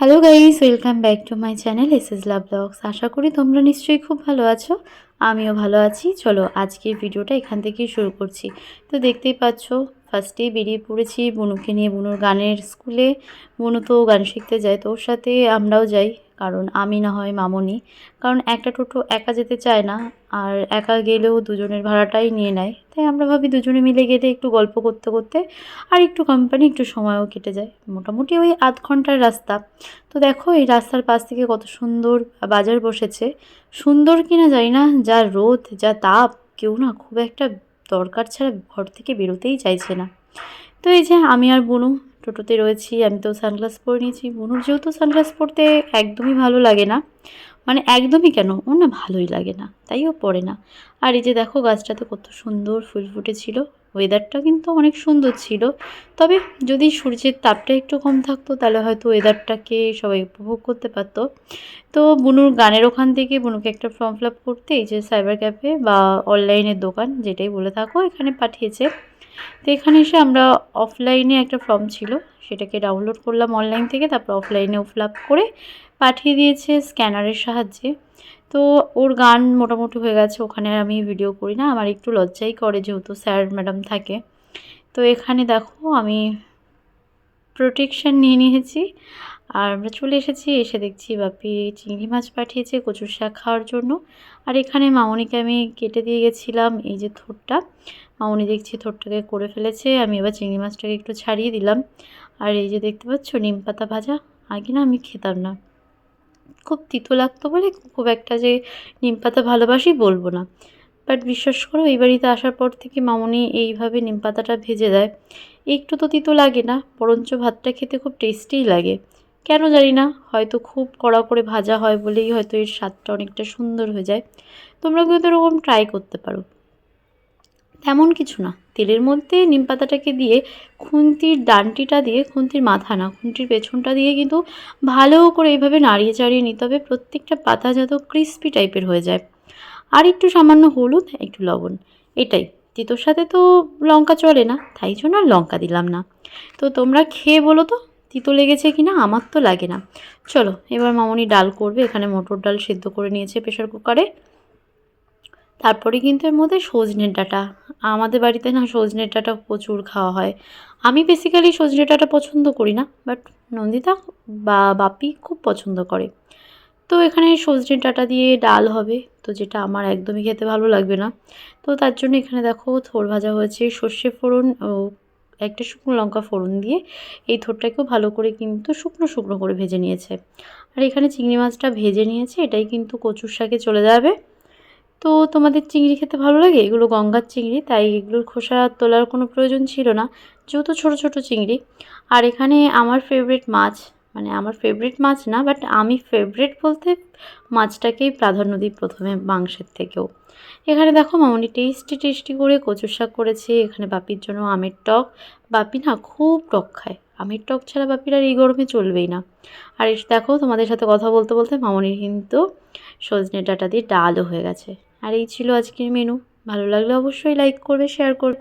Hello guys welcome back to my channel S S love vlogs আশা করি তোমরা নিশ্চয়ই খুব ভালো আছো, আমিও ভালো আছি। চলো আজকের ভিডিওটা এখান থেকেই শুরু করছি। তো দেখতেই পাচ্ছ ফার্স্টেই বেরিয়ে পড়েছি বনুকে নিয়ে। বনুর গানের স্কুলে বনু তো গান শিখতে যায় তো ওর সাথে আমরাও যাই। কারণ আমি না হয় মামনি। কারণ একটা টোটো একা যেতে চায় না, আর একা গেলেও দুজনের ভাড়াটাই নিয়ে নেয়। তাই আমরা ভাবি দুজনে মিলে গেলে একটু গল্প করতে করতে আর একটু কোম্পানি একটু সময়ও কেটে যায়। মোটামুটি ওই আধ ঘণ্টার রাস্তা। তো দেখো এই রাস্তার পাশ থেকে কত সুন্দর বাজার বসেছে। সুন্দর কিনা জানি না, যা রোদ, যা তাপ, কেউ না খুব একটা দরকার ছাড়া ঘর থেকে বেরোতেই চাইছে না। তো এই যে আমি আর বুনু টোটোতে রয়েছি, আমি তো সানগ্লাস পরে নিয়েছি। বনুর যেহেতু সানগ্লাস পরতে একদমই ভালো লাগে না। মানে একদমই কেন? ওর না ভালোই লাগে না তাইও পরে না। আর এই যে দেখো গাছটাতে কত সুন্দর ফুল ফুটেছিল। ওয়েদারটা কিন্তু অনেক সুন্দর ছিল। তবে যদি সূর্যের তাপটা একটু কম থাকতো, তাহলে হয়তো ওয়েদারটাকে সবাই উপভোগ করতে পারতো। তো বুনুর গানের ওখান থেকে বুনুকে একটা ফর্ম ফিল আপ করতে এই যে সাইবার ক্যাফে বা অনলাইনের দোকান যেটাই বলে থাকো, এখানে পাঠিয়েছে। তো এখানে এসে আমরা অফলাইনে একটা ফর্ম ছিল, সেটাকে ডাউনলোড করলাম অনলাইন থেকে, তারপর অফলাইনেও ফিল আপ করে পাঠিয়ে দিয়েছে স্ক্যানারের সাহায্যে। তো ওর গান মোটামুটি হয়ে গেছে, ওখানে আমি ভিডিও করি না, আমার একটু লজ্জাই করে যেহেতু স্যার ম্যাডাম থাকে। তো এখানে দেখো আমি প্রোটেকশান নিয়ে নিয়েছি, আর আমরা চলে এসেছি, এসে দেখছি বাপি চিংড়ি মাছ পাঠিয়েছে কচুর শাক খাওয়ার জন্য। আর এখানে মামনিকে আমি কেটে দিয়ে গেছিলাম, এই যে থোরটা মামনি দেখছি থোরটাকে করে ফেলেছে, আমি এবার চিংড়ি মাছটাকে একটু ছাড়িয়ে দিলাম। আর এই যে দেখতে পাচ্ছ, নিম পাতা ভাজা, আগে না আমি খেতাম না। খুব তিতো লাগতো বলে খুব একটা যে নিম পাতা ভালোবাসি বলব না। বাট বিশ্বাস করো, এই বাড়িতে আসার পর থেকে মামনি এইভাবে নিম পাতাটা ভেজে দেয়। একটু তো তিতো লাগে না, বরঞ্চ ভাতটা খেতে খুব টেস্টিই লাগে। কেন জানি না, হয়তো খুব কড়া করে ভাজা হয় বলেই হয়তো এর স্বাদটা অনেকটা সুন্দর হয়ে যায়। তোমরা কিন্তু এরকম ট্রাই করতে পারো। তেমন কিছু না। তেলের মধ্যে নিম পাতাটাকে দিয়ে খুন্তির ডানটিটা দিয়ে, খুন্তির মাথা না, খুন্তির পেছনটা দিয়ে কিন্তু ভালো করে এইভাবে নাড়িয়ে চাড়িয়ে নিতে হবে। প্রত্যেকটা পাতা যত ক্রিস্পি টাইপের হয়ে যায়। আর একটু সামান্য হলুদ, একটু লবণ, এটাই। তিতোর সাথে তো লঙ্কা চলে না, তাই জন্য আর লঙ্কা দিলাম না। তো তোমরা খেয়ে বলো তো, তিতো লেগেছে কি না আমার তো লাগে না। চলো, এবার মামনি ডাল করবে। এখানে মটর ডাল সেদ্ধ করে নিয়েছে প্রেশার কুকারে। তারপরে কিন্তু এর মধ্যে সজনের ডাঁটা আমাদের বাড়িতে না সজনে ডাঁটা প্রচুর খাওয়া হয়। আমি বেসিক্যালি সজনে ডাঁটা পছন্দ করি না বাট নন্দিতা বা বাপি খুব পছন্দ করে। তো এখানে সজনে ডাঁটা দিয়ে ডাল হবে, তো যেটা আমার একদমই খেতে ভালো লাগবে না। তো তার জন্য এখানে দেখো থোর ভাজা হয়েছে, সর্ষে ফোড়ন ও একটা শুকনো লঙ্কা ফোড়ন দিয়ে এই থোরটাকেও ভালো করে কিন্তু শুকনো শুকনো করে ভেজে নিয়েছে। আর এখানে চিংড়ি মাছটা ভেজে নিয়েছে, এটাই কিন্তু কচুর শাকে চলে যাবে। তো তোমাদের চিংড়ি খেতে ভালো লাগে? এগুলো গঙ্গার চিংড়ি, তাই এগুলোর খোসা তোলার কোনো প্রয়োজন ছিল না, যেহেতু ছোট ছোট চিংড়ি। আর এখানে আমার ফেভারিট মাছ মানে আমার ফেভারিট মাছ না বাট আমি ফেভারিট বলতে মাছটাকেই প্রাধান্য দিই প্রথমে মাংসের থেকেও। এখানে দেখো মামনি টেস্টি টেস্টি করে কচুর শাক করেছে, এখানে বাপির জন্য আমের টক। বাপি না খুব টক খায়, আমের টক ছাড়া বাপির আর এই গরমে চলবেই না। আর দেখো তোমাদের সাথে কথা বলতে বলতে মামনির কিন্তু সজনে ডাটা দিয়ে ডালও হয়ে গেছে। আর এই ছিল আজকের মেনু ভালো লাগলে অবশ্যই লাইক করবে শেয়ার করবে।